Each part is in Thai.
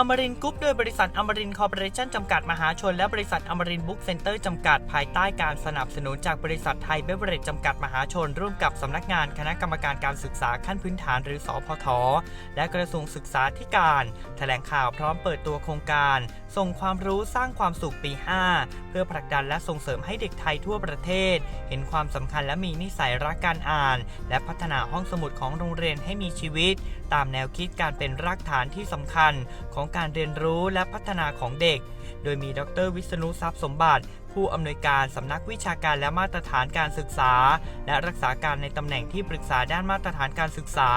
อมรินกรุ๊ปโดยบริษัทอมรินคอร์ปอเรชั่นจำกัดมหาชน และบริษัทอมรินบุ๊กเซ็นเตอร์จำกัดภายใต้การสนับสนุนจากบริษัทไทยเบเวอเรจจำกัดมหาชน ร่วมกับสำนักงานคณะกรรมการการศึกษาขั้นพื้นฐานหรือสอพท และกระทรวงศึกษาธิการ แถลงข่าวพร้อมเปิดตัวโครงการ ส่งความรู้สร้างความสุขปี 5 เพื่อผลักดันและส่งเสริมให้เด็กไทยทั่วประเทศ เห็นความสำคัญและมีนิสัยรักการอ่าน และพัฒนาห้องสมุดของโรงเรียนให้มีชีวิต ตามแนวคิดการเป็นรากฐานที่สำคัญของการเรียนรู้และพัฒนาของเด็ก โดยมีดรวิษณุทรัพย์สมบัติ ผู้อำนวยการสำนักวิชาการและมาตรฐานการศึกษา และรักษาการในตำแหน่งที่ปรึกษาด้านมาตรฐานการศึกษา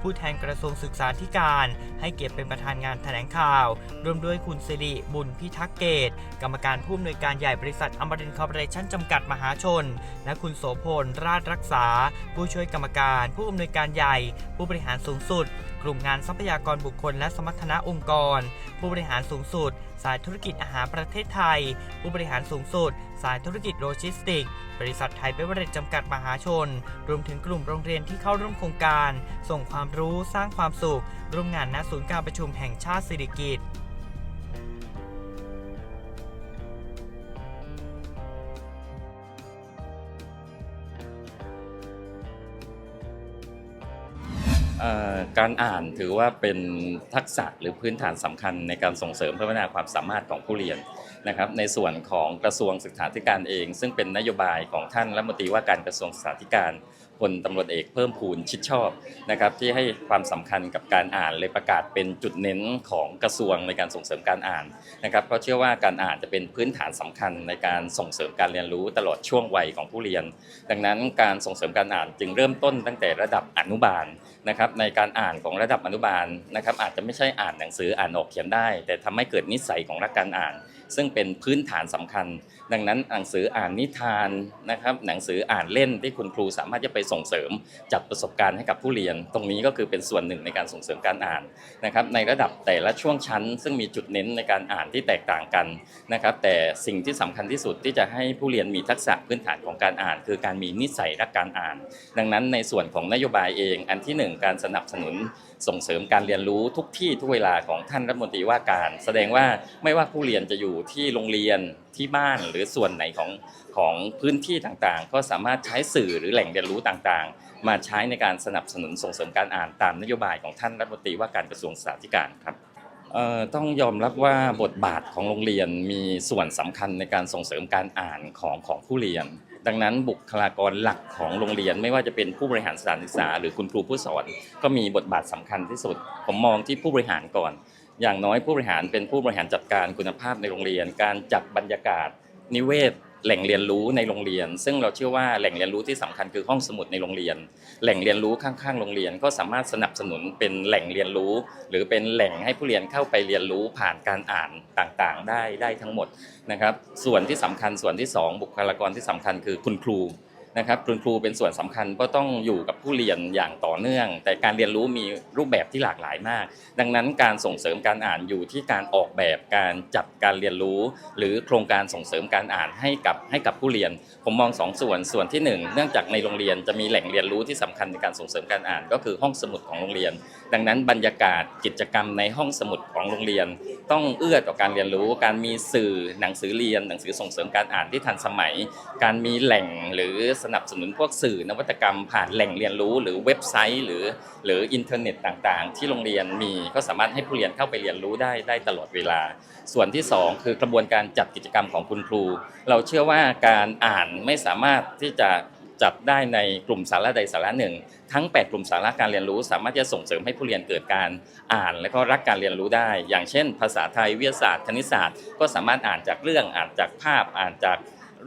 ผู้แทนกระทรวงศึกษาธิการ ให้เกียรติเป็นประธานงานแถลงข่าวรวมด้วยคุณสิริบุญพิทักษ์เกต กรรมการผู้อำนวยการใหญ่บริษัทอมรินทร์คอร์ปอเรชั่นจำกัดมหาชน และคุณโสพลราชรักษา ผู้ช่วยกรรมการ ผู้อำนวยการใหญ่ ผู้บริหารสูงสุด กลุ่มงานทรัพยากรบุคคลและสมรรถนะองค์กร ผู้บริหารสูงสุด สายธุรกิจอาหารประเทศไทย ผู้บริหารสูงสุด สายธุรกิจโลจิสติกส์บริษัทไทยเบเวอเรจจำกัดมหาชน รวมถึงกลุ่มโรงเรียนที่เข้าร่วมโครงการ ส่งความรู้สร้างความสุข ร่วมงานณศูนย์การประชุมแห่งชาติสิริกิติ์ การอ่านถือว่าเป็นทักษะหรือพื้นฐานสำคัญในการส่งเสริมพัฒนาความสามารถของผู้เรียนนะครับในส่วนของกระทรวงศึกษาธิการเอง ซึ่งเป็นนโยบายของท่านรัฐมนตรีว่าการกระทรวงศึกษาธิการ พลตำรวจเอกเพิ่มพูนชิดชอบนะครับที่ให้ความสำคัญกับการอ่านเลยประกาศเป็นจุดเน้นของกระทรวงในการส่งเสริมการอ่านนะครับเพราะเชื่อว่าการอ่านจะเป็นพื้นฐานสำคัญในการส่งเสริมการเรียนรู้ตลอดช่วงวัยของผู้เรียน ดังนั้นการส่งเสริมการอ่านจึงเริ่มต้นตั้งแต่ระดับอนุบาลนะครับในการอ่านของระดับอนุบาลนะครับอาจจะไม่ใช่อ่านหนังสืออ่านออกเขียนได้ แต่ทำให้เกิดนิสัยของรักการอ่าน ซึ่งเป็นพื้นฐานสำคัญ ดังนั้นหนังสืออ่านนิทานนะครับหนังสืออ่านเล่นที่คุณครูสามารถจะไปส่งเสริมจัดประสบการณ์ให้กับผู้เรียน ตรงนี้ก็คือเป็นส่วนหนึ่งในการส่งเสริมการอ่านนะครับในระดับแต่ละช่วงชั้น ซึ่งมีจุดเน้นในการอ่านที่แตกต่างกันนะครับแต่สิ่งที่สำคัญที่สุดที่จะให้ผู้เรียนมีทักษะพื้นฐานของการอ่าน คือการมีนิสัยรักการอ่าน ดังนั้นในส่วนของนโยบายเอง อันที่หนึ่งการสนับสนุนส่งเสริมการเรียนรู้ทุกที่ทุกเวลาของท่านรัฐมนตรีว่าการ แสดงว่าไม่ว่าผู้เรียนจะอยู่ที่โรงเรียนที่บ้านหรือส่วนไหนของของพื้นที่ต่างๆ ก็สามารถใช้สื่อหรือแหล่งเรียนรู้ต่างๆ มาใช้ในการสนับสนุนส่งเสริมการอ่านตามนโยบายของท่านรัฐมนตรีว่าการกระทรวงศึกษาธิการครับต้องยอมรับว่าบทบาทของโรงเรียนมีส่วนสำคัญในการส่งเสริมการอ่านของของผู้เรียน ดังนั้นบุคลากรหลักของโรงเรียนไม่ว่าจะเป็นผู้บริหารสถานศึกษา หรือคุณครูผู้สอน ก็มีบทบาทสำคัญที่สุดผมมองที่ผู้บริหารก่อน อย่างน้อยผู้บริหารเป็นผู้บริหารจัดการคุณภาพในโรงเรียน การจัดบรรยากาศ นิเวศ แหล่งเรียนรู้ในโรงเรียน ซึ่งเราเชื่อว่าแหล่งเรียนรู้ที่สำคัญคือห้องสมุดในโรงเรียน แหล่งเรียนรู้ข้างๆ โรงเรียน ก็สามารถสนับสนุนเป็นแหล่งเรียนรู้ หรือเป็นแหล่งให้ผู้เรียนเข้าไปเรียนรู้ผ่านการอ่านต่างๆ ได้ได้ทั้งหมดนะครับส่วนที่สำคัญส่วนที่สองบุคลากรที่สำคัญคือคุณครู นะครับคุณครูเป็นส่วนสำคัญเพราะต้องอยู่กับผู้เรียนอย่างต่อเนื่อง แต่การเรียนรู้มีรูปแบบที่หลากหลายมาก ดังนั้นการส่งเสริมการอ่านอยู่ที่การออกแบบการจัดการเรียนรู้ หรือโครงการส่งเสริมการอ่านให้กับให้กับผู้เรียน ผมมองสองส่วนส่วนที่หนึ่งเนื่องจากในโรงเรียนจะมีแหล่งเรียนรู้ที่สำคัญในการส่งเสริมการอ่าน ก็คือห้องสมุดของโรงเรียน ดังนั้นบรรยากาศกิจกรรมในห้องสมุดของโรงเรียน ต้องเอื้อต่อการเรียนรู้ การมีสื่อหนังสือเรียน หนังสือส่งเสริมการอ่านที่ทันสมัย การมีแหล่งหรือสนับสนุนพวกสื่อนวัตกรรม ผ่านแหล่งเรียนรู้ หรือเว็บไซต์ หรือ หรืออินเทอร์เน็ตต่างๆ ที่โรงเรียนมีก็สามารถให้ผู้เรียนเข้าไปเรียนรู้ได้ได้ตลอดเวลา ส่วนที่สองคือกระบวนการจัดกิจกรรมของคุณครู เราเชื่อว่าการอ่านไม่สามารถที่จะจัดได้ในกลุ่มสาระใดสาระหนึ่ง ทั้ง 8 กลุ่มสาระการเรียนรู้ สามารถจะส่งเสริมให้ผู้เรียนเกิดการอ่าน และก็รักการเรียนรู้ได้ อย่างเช่น ภาษาไทยวิทยาศาสตร์คณิตศาสตร์ ก็สามารถอ่านจากเรื่องอ่านจากภาพอ่านจาก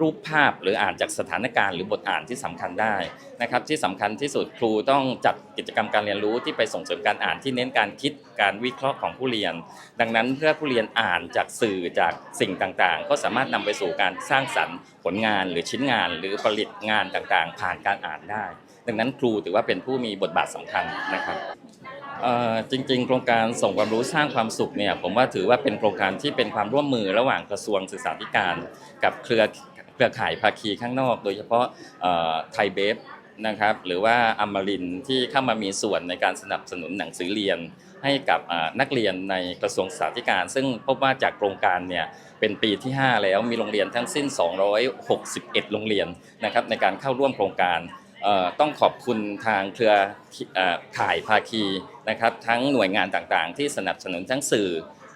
รูปภาพหรืออ่านจากสถานการณ์หรือบทอ่านที่สำคัญได้นะครับที่สำคัญที่สุดครูต้องจัดกิจกรรมการเรียนรู้ที่ไปส่งเสริมการอ่านที่เน้นการคิดการวิเคราะห์ของผู้เรียน ดังนั้นเพื่อผู้เรียนอ่านจากสื่อจากสิ่งต่างๆ ก็สามารถนำไปสู่การสร้างสรรค์ผลงานหรือชิ้นงาน หรือผลิตงานต่างๆ ผ่านการอ่านได้ ดังนั้นครูถือว่าเป็นผู้มีบทบาทสำคัญนะครับจริงๆ โครงการส่งความรู้สร้างความสุขเนี่ยผมว่าถือว่าเป็นโครงการที่เป็นความร่วมมือระหว่างกระทรวงศึกษาธิการ กับเครือ เครือข่ายภาคีข้างนอก โดยเฉพาะไทยเบฟนะครับหรือว่าอมรินที่เข้ามามีส่วนในการสนับสนุนหนังสือเรียน ให้กับนักเรียนในกระทรวงศึกษาธิการ ซึ่งพบว่าจากโครงการเนี่ยเป็นปีที่ 5 แล้วมีโรงเรียนทั้งสิ้น 261 โรงเรียนนะครับในการเข้าร่วมโครงการต้องขอบคุณทางเครือข่ายภาคีนะครับทั้งหน่วยงานต่างๆ ที่สนับสนุนทั้งสื่อ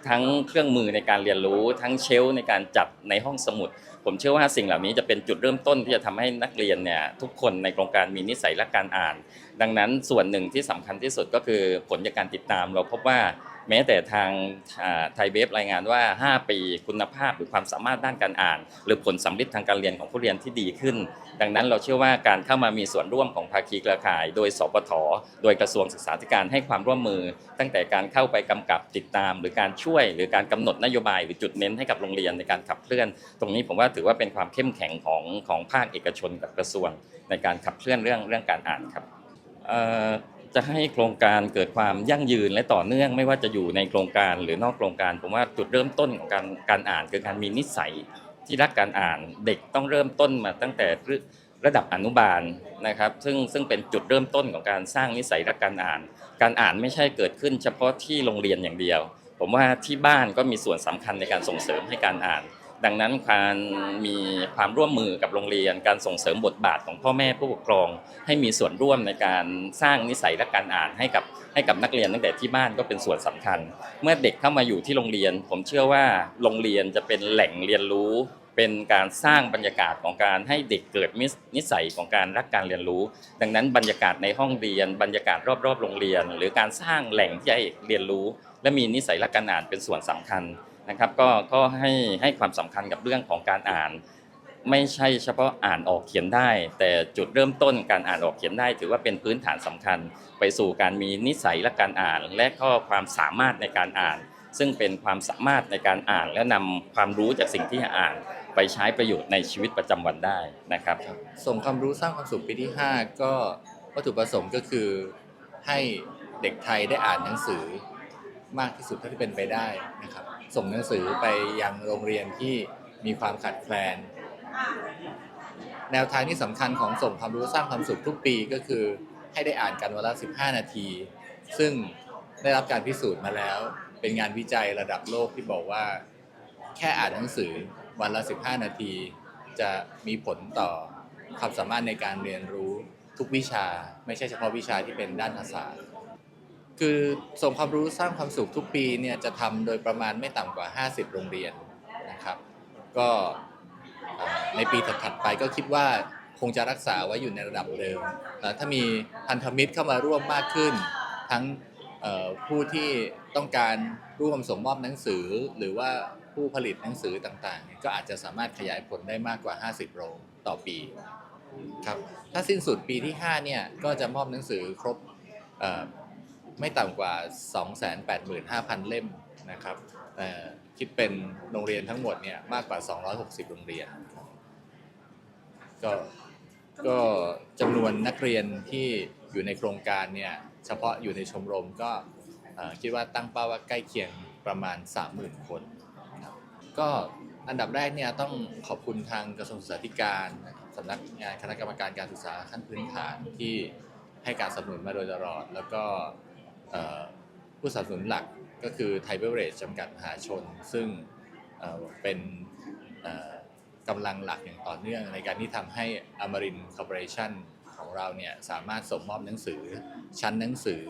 ทั้งเครื่องมือในการเรียนรู้ ทั้งเชลในการจัดในห้องสมุด ผมเชื่อว่าสิ่งเหล่านี้จะเป็นจุดเริ่มต้นที่จะทำให้นักเรียนเนี่ยทุกคนในโครงการมีนิสัยและการอ่าน ดังนั้นส่วนหนึ่งที่สำคัญที่สุดก็คือผลจากการติดตามเราพบว่า แม้แต่ทางไทยเบฟรายงานว่า 5 ปีคุณภาพหรือความสามารถด้านการอ่าน หรือผลสำลิดทางการเรียนของผู้เรียนที่ดีขึ้น ดังนั้นเราเชื่อว่าการเข้ามามีส่วนร่วมของภาคีเครือข่าย โดยสปทโดยกระทรวงศึกษาธิการให้ความร่วมมือ ตั้งแต่การเข้าไปกำกับติดตาม หรือการช่วย หรือการกำหนดนโยบายหรือจุดเน้นให้กับโรงเรียนในการขับเคลื่อน ตรงนี้ผมว่าถือว่าเป็นความเข้มแข็งของของภาคเอกชนกับกระทรวง ในการขับเคลื่อนเรื่องเรื่องการอ่านครับ จะให้โครงการเกิดความยั่งยืนและต่อเนื่องไม่ว่าจะอยู่ในโครงการหรือนอกโครงการ ผมว่าจุดเริ่มต้นของการการอ่านคือการมีนิสัยที่รักการอ่านเด็กต้องเริ่มต้นมาตั้งแต่ระดับอนุบาลนะครับ ซึ่งซึ่งเป็นจุดเริ่มต้นของการสร้างนิสัยรักการอ่าน การอ่านไม่ใช่เกิดขึ้นเฉพาะที่โรงเรียนอย่างเดียว ผมว่าที่บ้านก็มีส่วนสำคัญในการส่งเสริมให้การอ่าน ดังนั้นการมีความร่วมมือกับโรงเรียน การส่งเสริมบทบาทของพ่อแม่ผู้ปกครอง ให้มีส่วนร่วมในการสร้างนิสัยและการอ่านให้กับให้กับนักเรียนตั้งแต่ที่บ้านก็เป็นส่วนสำคัญ เมื่อเด็กเข้ามาอยู่ที่โรงเรียน ผมเชื่อว่าโรงเรียนจะเป็นแหล่งเรียนรู้ เป็นการสร้างบรรยากาศของการให้เด็กเกิดนิสัยของการรักการเรียนรู้ ดังนั้นบรรยากาศในห้องเรียน บรรยากาศรอบๆโรงเรียน หรือการสร้างแหล่งที่ให้เรียนรู้ และมีนิสัยรักการอ่านเป็นส่วนสำคัญ นะครับก็ก็ให้ให้ความสำคัญกับเรื่องของการอ่าน ไม่ใช่เฉพาะอ่านออกเขียนได้ แต่จุดเริ่มต้นการอ่านออกเขียนได้ ถือว่าเป็นพื้นฐานสำคัญ ไปสู่การมีนิสัยและการอ่าน และก็ความสามารถในการอ่าน ซึ่งเป็นความสามารถในการอ่านและนำความรู้จากสิ่งที่อ่านไปใช้ประโยชน์ในชีวิตประจำวันได้นะครับ ส่งความรู้สร้างความสุขปีที่ 5 ก็วัตถุประสงค์ก็คือให้เด็กไทยได้อ่านหนังสือ มากที่สุดเท่าที่เป็นไปได้นะครับ ส่งหนังสือไปยังโรงเรียนที่มีความขาดแคลน แนวทางที่สำคัญของส่งความรู้สร้างความสุขทุกปีก็คือ ให้ได้อ่านกันวันละ 15 นาที ซึ่งได้รับการพิสูจน์มาแล้ว เป็นงานวิจัยระดับโลกที่บอกว่า แค่อ่านหนังสือวันละ 15 นาที จะมีผลต่อความสามารถในการเรียนรู้ทุกวิชา ไม่ใช่เฉพาะวิชาที่เป็นด้านภาษา คือส่งความรู้สร้างความสุขทุกปีเนี่ยจะทำโดยประมาณไม่ต่ำกว่า 50 โรงเรียนนะครับ ก็ในปีถัดๆไปก็คิดว่าคงจะรักษาไว้อยู่ในระดับเดิมแต่ถ้ามีพันธมิตรเข้ามาร่วมมากขึ้น ทั้งผู้ที่ต้องการร่วมส่งมอบหนังสือ หรือว่าผู้ผลิตหนังสือต่างๆ ก็อาจจะสามารถขยายผลได้มากกว่า 50 โรงต่อปีครับถ้าสิ้นสุดปีที่ 5 เนี่ยก็จะมอบหนังสือครบ ไม่ต่ำกว่า 285,000 เล่มนะครับเอ่อคิดเป็นโรงเรียนทั้งหมดเนี่ยมากกว่า 260 โรงเรียน ก็ก็จำนวนนักเรียนที่อยู่ในโครงการเนี่ยเฉพาะอยู่ในชมรมก็เอ่อคิดว่าตั้งเป้าว่าใกล้เคียงประมาณ 30,000 คนครับก็อันดับแรกเนี่ยต้องขอบคุณทางกระทรวงศึกษาธิการนะครับสำนักงานคณะกรรมการการศึกษาขั้นพื้นฐานที่ให้การสนับสนุนมาโดยตลอด แล้วก็เอ่อ ผู้สนับสนุนหลักก็คือไทยเบเวอเรจจำกัดมหาชน ซึ่งเเป็นกำลังหลักอย่างต่อเนื่องในการที่ทำให้อมรินคอร์ปอเรชั่นของเราเนี่ยสามารถส่งมอบหนังสือ ชั้นหนังสือ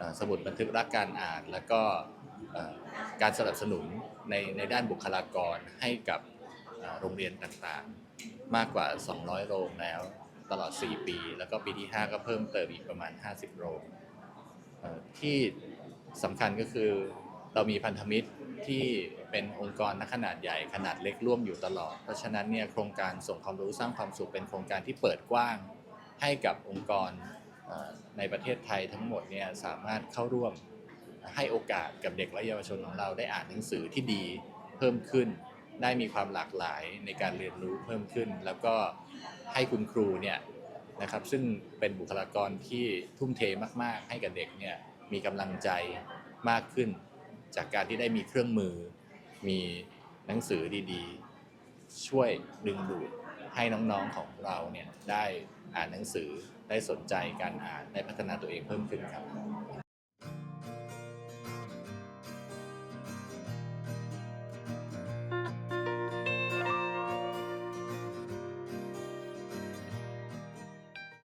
อสมุดบันทึกรักการอ่าน แล้วก็การสนับสนุนในในด้านบุคลากรให้กับโรงเรียนต่างๆ มากกว่า 200 โรงแล้วตลอด 4 ปี แล้วก็ปีที่ 5 ก็เพิ่มเติมอีกประมาณ 50 โรง ที่สำคัญก็คือเรามีพันธมิตรที่เป็นองค์กรนักขนาดใหญ่ขนาดเล็กร่วมอยู่ตลอด เพราะฉะนั้นเนี่ยโครงการส่งความรู้สร้างความสุขเป็นโครงการที่เปิดกว้างให้กับองค์กรในประเทศไทยทั้งหมดเนี่ยสามารถเข้าร่วมให้โอกาสกับเด็กและเยาวชนของเราได้อ่านหนังสือที่ดีเพิ่มขึ้น ได้มีความหลากหลายในการเรียนรู้เพิ่มขึ้น แล้วก็ให้คุณครูเนี่ย นะครับซึ่งเป็นบุคลากรที่ทุ่มเทมาก ๆ ให้กับเด็กเนี่ยมีกำลังใจมากขึ้น จากการที่ได้มีเครื่องมือ มีหนังสือดีๆ ช่วยดึงดูดให้น้องๆของเราเนี่ยได้อ่านหนังสือได้สนใจการอ่านได้พัฒนาตัวเองเพิ่มขึ้นครับ